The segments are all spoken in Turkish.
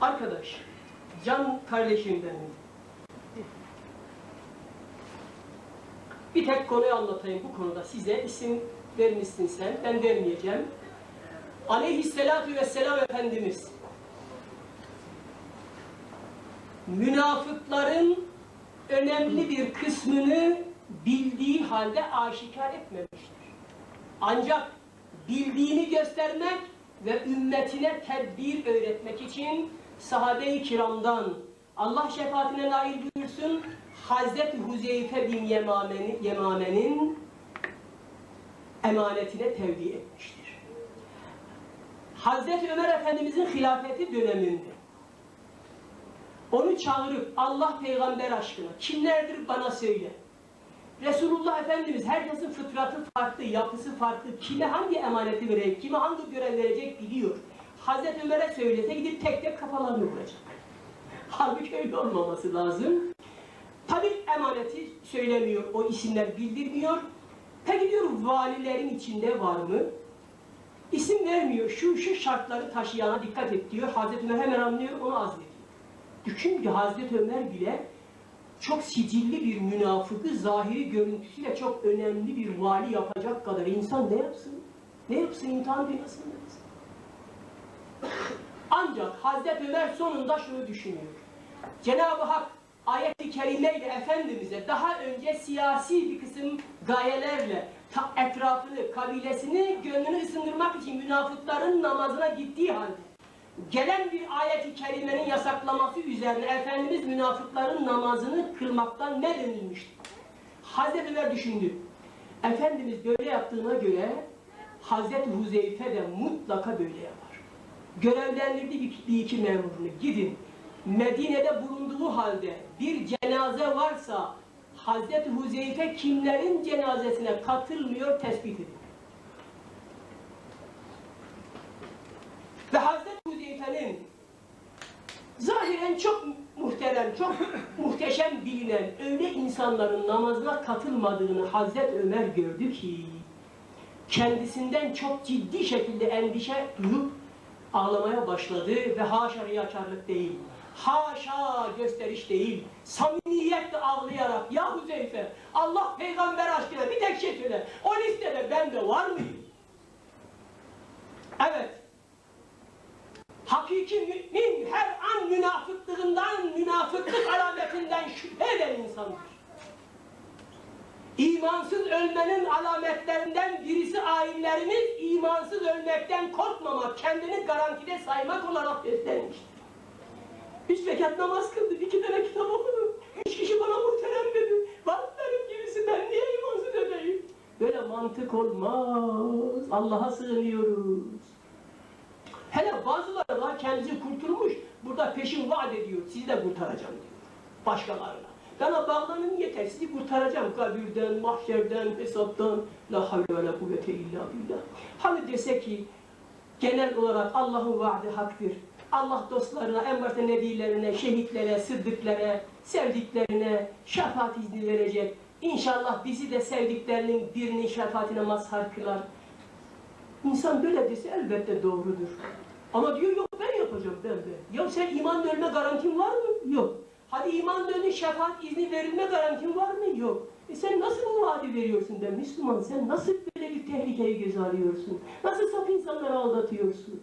Arkadaş, can kardeşim benim. Bir tek konuyu anlatayım bu konuda size. isim vermişsin sen, ben vermeyeceğim. Aleyhisselatu vesselam Efendimiz münafıkların önemli bir kısmını bildiği halde aşikar etmemiştir. Ancak bildiğini göstermek ve ümmetine tedbir öğretmek için sahabe-i kiramdan Allah şefaatine nail buyursun Hazreti Huzeyfe bin Yemame'nin Yemame'nin emanetine tevdi etmiştir. Hazreti Ömer Efendimizin hilafeti döneminde onu çağırıp Allah peygamber aşkına kimlerdir bana söyle. Resulullah Efendimiz herkesin fıtratı farklı, yapısı farklı. Kime hangi emaneti verecek, kime hangi görev verecek biliyor. Hazreti Ömer'e söylese gidip tek tek kafalarını vuracak. Halbuki öyle olmaması lazım. Tabi emaneti söylemiyor, o isimler bildirmiyor. Peki diyor valilerin içinde var mı? İsim vermiyor, şu şu şartları taşıyana dikkat et diyor. Hazreti Ömer hemen anlıyor, onu azlediyor. Düşün ki Hazreti Ömer bile çok sicilli bir münafıkı zahiri görüntüsüyle çok önemli bir vali yapacak kadar insan ne yapsın? Ne yapsın imtihan dünyasında? Ancak Hazreti Ömer sonunda şunu düşünüyor. Cenab-ı Hak ayet-i kerimeyle Efendimiz'e daha önce siyasi bir kısım gayelerle etrafını, kabilesini, gönlünü ısındırmak için münafıkların namazına gittiği halde gelen bir ayet-i kerimenin yasaklaması üzerine Efendimiz münafıkların namazını kılmaktan ne denilmişti? Hazreti Ömer düşündü. Efendimiz böyle yaptığına göre Hazreti Huzeyfe de mutlaka böyle yapar. Görevlendirdi bir, iki memurunu. Gidin. Medine'de bulunduğu halde bir cenaze varsa Hazreti Huzeyfe kimlerin cenazesine katılmıyor tespit edin. Ve Hazreti Huzeyfe'nin zahiren çok muhterem, çok muhteşem bilinen öyle insanların namazına katılmadığını Hazreti Ömer gördü ki kendisinden çok ciddi şekilde endişe duyup ağlamaya başladı ve haşa riyakarlık değil, haşa gösteriş değil, samimiyetle ağlayarak ya Huzeyfe Allah peygamber aşkına bir tek şey söyle, o listede ben de var mıyım? Evet, Hakiki mümin her an münafıklığından, münafıklık alametinden şüphe eden insandır. İmansız ölmenin alametlerinden birisi ayinlerimiz imansız ölmekten korkmamak, kendini garantide saymak olarak göstermiştir. Üç rekat namaz kıldı, iki tane kitap okudu. Üç kişi bana muhterem dedi. Var benim gibisi ben niye imansız öleyim? Böyle mantık olmaz. Allah'a sığınıyoruz. Hele bazıları var kendisi kurtulmuş. Burada peşin vaat ediyor. Sizi de kurtaracağım diyor. Başkalarına. Bana bağlanın yeter. Sizi kurtaracağım. Kabirden, mahşerden, hesaptan. La havle ve la kuvvete illa billah. Hani dese ki genel olarak Allah'ın vaadi haktır. Allah dostlarına, en başta nebilerine, şehitlere, sıddıklara, sevdiklerine şefaat izni verecek. İnşallah bizi de sevdiklerinin birinin şefaatine mazhar kılar. İnsan böyle dese elbette doğrudur. Ama diyor yok ben yapacağım ben de. Ya sen iman ölme garantin var mı? Yok. Hadi iman dönün şefaat izni verilme garantin var mı? Yok. E sen nasıl bu vaadi veriyorsun be Müslüman? Sen nasıl böyle bir tehlikeyi göze alıyorsun? Nasıl saf insanları aldatıyorsun?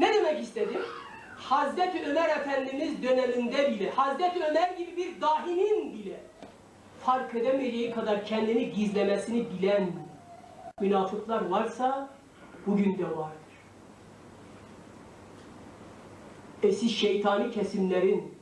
Ne demek istedim? Hazreti Ömer Efendimiz döneminde bile, Hazreti Ömer gibi bir dahinin bile fark edemeyeceği kadar kendini gizlemesini bilen münafıklar varsa bugün de vardır. E şeytani kesimlerin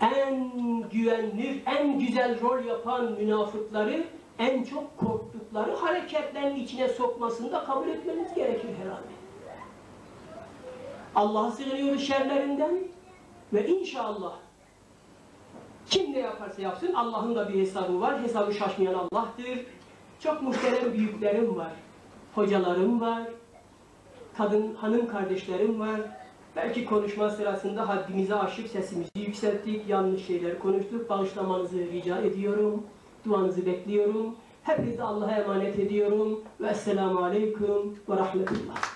en güvenilir, en güzel rol yapan münafıkları en çok korktukları hareketlerin içine sokmasını da kabul etmeniz gerekir herhalde. Allah'a sığınıyoruz şerlerinden ve inşallah kim ne yaparsa yapsın Allah'ın da bir hesabı var. Hesabı şaşmayan Allah'tır. Çok muhterem büyüklerim var. Hocalarım var. Kadın, hanım kardeşlerim var. Belki konuşma sırasında haddimize aşıp sesimizi yükselttik. Yanlış şeyler konuştuk. Bağışlamanızı rica ediyorum. Duanızı bekliyorum. Hepinizi Allah'a emanet ediyorum. Ve Esselamu Aleyküm ve Rahmetullah.